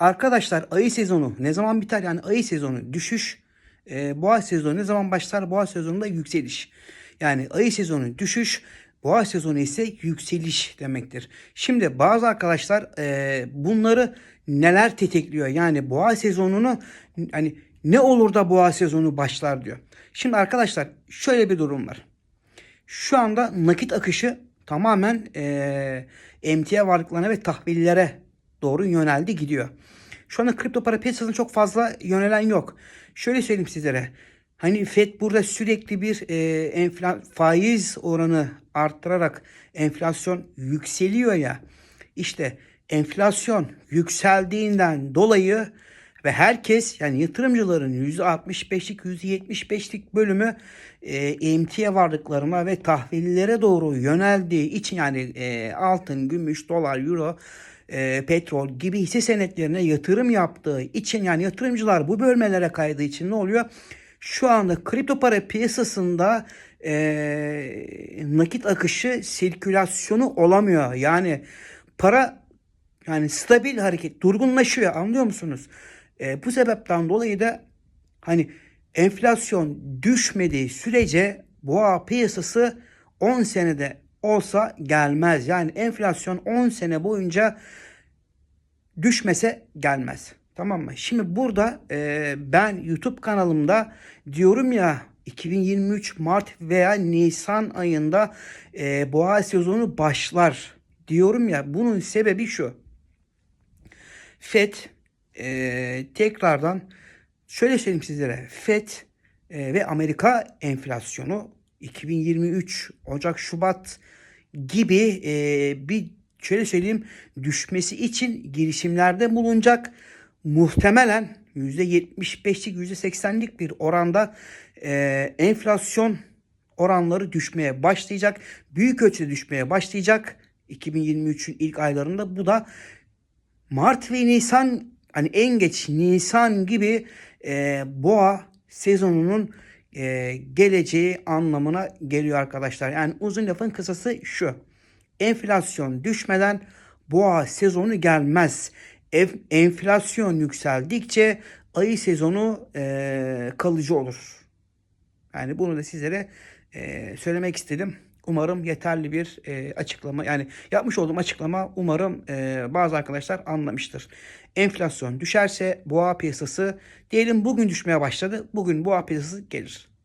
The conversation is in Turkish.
Arkadaşlar ayı sezonu ne zaman biter? Yani ayı sezonu düşüş, e, boğa sezonu ne zaman başlar? Boğa sezonunda yükseliş. Yani ayı sezonu düşüş, boğa sezonu ise yükseliş demektir. Şimdi bazı arkadaşlar e, bunları neler tetikliyor? Yani boğa sezonunu hani ne olur da boğa sezonu başlar diyor. Şimdi arkadaşlar şöyle bir durum var. Şu anda nakit akışı tamamen eee emtia varlıklarına ve tahvillere doğru yöneldi gidiyor. Şu anda kripto para piyasasına çok fazla yönelen yok. Şöyle söyleyeyim sizlere. Hani Fed burada sürekli bir eee enfla- faiz oranı arttırarak enflasyon yükseliyor ya. İşte enflasyon yükseldiğinden dolayı ve herkes yani yatırımcıların %65'lik %75'lik bölümü e, emtia varlıklarına ve tahvillere doğru yöneldiği için yani e, altın, gümüş, dolar, euro, e, petrol gibi hisse senetlerine yatırım yaptığı için yani yatırımcılar bu bölmelere kaydığı için ne oluyor? Şu anda kripto para piyasasında e, nakit akışı sirkülasyonu olamıyor. Yani para yani stabil hareket durgunlaşıyor anlıyor musunuz? E, bu sebepten dolayı da hani enflasyon düşmediği sürece boğa piyasası 10 senede olsa gelmez. Yani enflasyon 10 sene boyunca düşmese gelmez. Tamam mı? Şimdi burada e, ben YouTube kanalımda diyorum ya 2023 Mart veya Nisan ayında e, boğa sezonu başlar diyorum ya bunun sebebi şu. FED e, tekrardan şöyle söyleyeyim sizlere. FED e, ve Amerika enflasyonu 2023 Ocak Şubat gibi e, bir şöyle söyleyeyim düşmesi için girişimlerde bulunacak. Muhtemelen %75'lik %80'lik bir oranda e, enflasyon oranları düşmeye başlayacak. Büyük ölçüde düşmeye başlayacak. 2023'ün ilk aylarında bu da Mart ve Nisan hani en geç Nisan gibi e, boğa sezonunun e, geleceği anlamına geliyor arkadaşlar. Yani uzun lafın kısası şu. Enflasyon düşmeden boğa sezonu gelmez. Enflasyon yükseldikçe ayı sezonu e, kalıcı olur. Yani bunu da sizlere e, söylemek istedim. Umarım yeterli bir e, açıklama yani yapmış olduğum açıklama umarım e, bazı arkadaşlar anlamıştır. Enflasyon düşerse boğa piyasası diyelim bugün düşmeye başladı. Bugün boğa piyasası gelir.